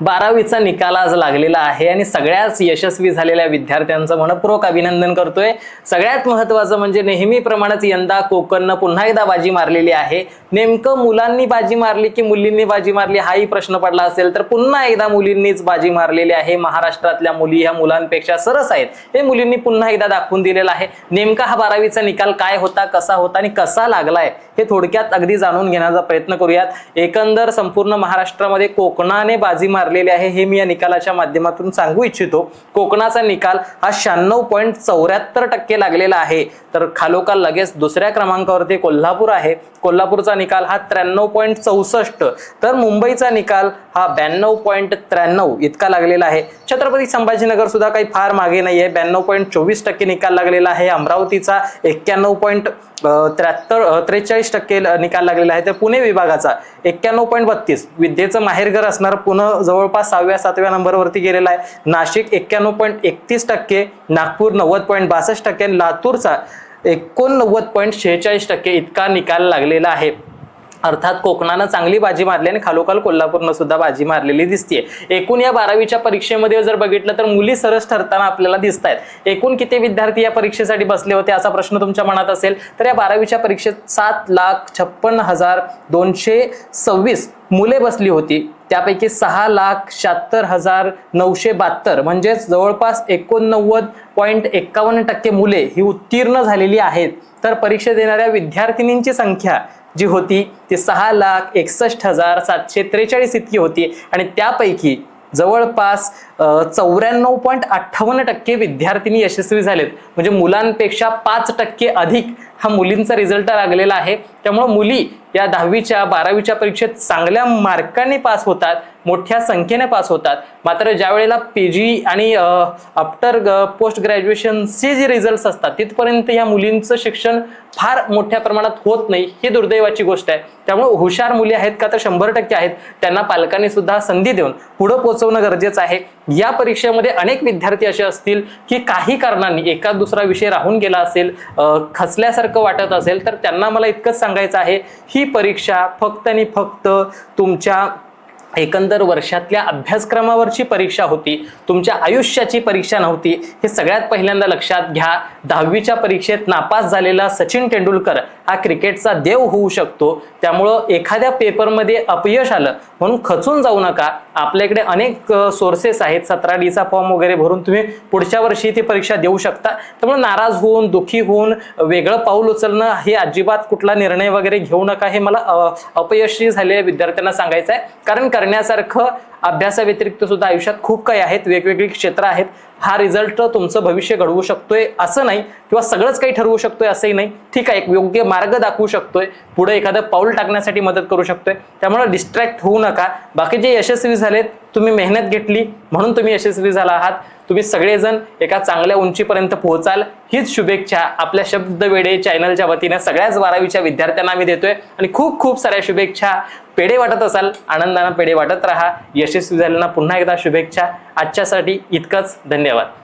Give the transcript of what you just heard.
बारावीचा निकाल आज लागलेला आहे आणि सगळ्याच यशस्वी झालेल्या विद्यार्थ्यांचं मनपूर्वक अभिनंदन करतोय. सगळ्यात महत्त्वाचं म्हणजे नेहमीप्रमाणेच यंदा कोकणनं पुन्हा एकदा बाजी मारलेली आहे. नेमकं मुलांनी बाजी मारली की मुलींनी बाजी मारली हाही प्रश्न पडला असेल तर पुन्हा एकदा मुलींनीच बाजी मारलेली आहे. महाराष्ट्रातल्या मुली ह्या मुलांपेक्षा सरस आहेत. हे मुलींनी पुन्हा एकदा दाखवून दिलेलं आहे. नेमका हा बारावीचा निकाल काय होता कसा होता आणि कसा लागलाय हे थोडक्यात अगदी जाणून घेण्याचा प्रयत्न करूयात. एकंदर संपूर्ण महाराष्ट्रामध्ये कोकणाने बाजी ठरलेले आहे हे मी या निकालाच्या माध्यमातून सांगू इच्छितो. कोकणाचा निकाल हा शहाण्णव पॉईंट चौऱ्याहत्तर टक्के लागलेला आहे. तर खालोखाल लगेच दुसऱ्या क्रमांकावरती कोल्हापूर आहे. कोल्हापूरचा निकाल हा त्र्याण्णव पॉईंट चौसष्ट. तर मुंबईचा निकाल हा ब्याण्णव पॉईंट त्र्याण्णव इतका लागलेला आहे. छत्रपती संभाजीनगर सुद्धा काही फार मागे नाहीये. ब्याण्णव पॉईंट चोवीस टक्के निकाल लागलेला आहे. अमरावतीचा एक्क्याण्णव पॉईंट त्र्याहत्तर त्रेचाळीस टक्के निकाल लागलेला आहे. तर पुणे विभागाचा एक्क्याण्णव पॉईंट बत्तीस. विद्येचं माहेरघर असणार पुणे जवळपास सहाव्या सातव्या नंबरवरती गेलेला आहे. नाशिक एक्क्याण्णव पॉईंट एकतीस टक्के नागपूर नव्वद पॉईंट बासष्ट टक्के लातूरचा एकोणनव्वद पॉईंट शेहेचाळीस टक्के इतका निकाल लागलेला आहे. अर्थात कोकणानं चांगली बाजी मारली आणि खालोखाल कोल्हापूरनं सुद्धा बाजी मारलेली दिसतीये. एकूण या बारावीच्या परीक्षेमध्ये जर बघितलं तर मुली सरस ठरताना आपल्याला दिसत आहेत एकूण किती विद्यार्थी या परीक्षेसाठी बसले होते असा प्रश्न तुमच्या मनात असेल तर या बारावीच्या परीक्षेत सात लाख छप्पन्न हजार दोनशे सव्वीस मुले बसली होती. त्यापैकी सहा लाख शहात्तर हजार नऊशे बहात्तर म्हणजेच जवळपास एकोणनव्वद पॉईंट एक्कावन्न टक्के मुले ही उत्तीर्ण झालेली आहेत. तर परीक्षा देणाऱ्या विद्यार्थिनींची संख्या जी होती ती सहा लाख एकसष्ट हजार सातशे त्रेचाळीस इतकी होती. आणि त्यापैकी जवळपास चौऱ्याण्णव पॉईंट अठ्ठावन्न टक्के विद्यार्थिनी यशस्वी झालेत. म्हणजे मुलांपेक्षा पाच टक्के अधिक हा मुलींचा रिझल्ट लागलेला आहे. त्यामुळे मुली या दहावीच्या बारावीच्या परीक्षेत चांगल्या मार्कांनी पास होतात मोठ्या संख्येने पास होतात. मात्र ज्या वेळेला पी जी आणि आफ्टर पोस्ट ग्रॅज्युएशनचे जे रिझल्ट असतात तिथपर्यंत या मुलींचं शिक्षण फार मोठ्या प्रमाणात होत नाही ही दुर्दैवाची गोष्ट आहे. त्यामुळे हुशार मुली आहेत का तर शंभर टक्के आहेत. त्यांना पालकांनी सुद्धा संधी देऊन पुढं पोहोचवणं गरजेचं आहे. या परीक्षेमध्ये अनेक विद्यार्थी असे असतील की काही कारणांनी एका दुसरा विषय राहून गेला असेल खचल्यासारखं वाटत असेल तर त्यांना मला इतकंच सांगायचं आहे ही परीक्षा फक्त आणि फक्त तुमच्या एकंदर वर्षातल्या अभ्यासक्रमावरची परीक्षा होती तुमच्या आयुष्याची परीक्षा नव्हती हे सगळ्यात पहिल्यांदा लक्षात घ्या. दहावीच्या परीक्षेत नापास झालेला सचिन तेंडुलकर हा क्रिकेटचा देव होऊ शकतो. त्यामुळं एखाद्या पेपरमध्ये अपयश आलं म्हणून खचून जाऊ नका. आपल्याकडे अनेक सोर्सेस आहेत. सतरा डीचा फॉर्म वगैरे भरून तुम्ही पुढच्या वर्षी ती परीक्षा देऊ शकता. त्यामुळे नाराज होऊन दुःखी होऊन वेगळं पाऊल उचलणं हे अजिबात कुठला निर्णय वगैरे घेऊ नका हे मला अपयशी झालेल्या विद्यार्थ्यांना सांगायचं आहे कारण करण्यासारखं अभ्यासाव्यतिरिक्त सुद्धा आयुष्यात खूप काही आहेत वेगवेगळी क्षेत्र आहेत. हा रिझल्ट तुमचं भविष्य घडवू शकतोय असं नाही किंवा सगळंच काही ठरवू शकतोय असंही नाही. ठीक आहे एक योग्य मार्ग दाखवू शकतोय. पुढे एखादं पाऊल टाकण्यासाठी मदत करू शकतोय. त्यामुळे डिस्ट्रॅक्ट होऊ नका. बाकी जे यशस्वी झालेत तुम्ही मेहनत घेतली म्हणून तुम्ही यशस्वी झाला आहात. तुम्ही सगळेजण एका चांगल्या उंचीपर्यंत पोहोचाल. हीच शुभेच्छा आपल्या शब्द वेडे चॅनलच्या वतीने सगळ्याच बारावीच्या विद्यार्थ्यांना आम्ही देतोय. आणि खूप खूप साऱ्या शुभेच्छा. पेढे वाटत असाल आनंदानं पेढे वाटत राहा. यशस्वी झालेल्यांना पुन्हा एकदा शुभेच्छा. आजच्यासाठी इतकंच. धन्यवाद.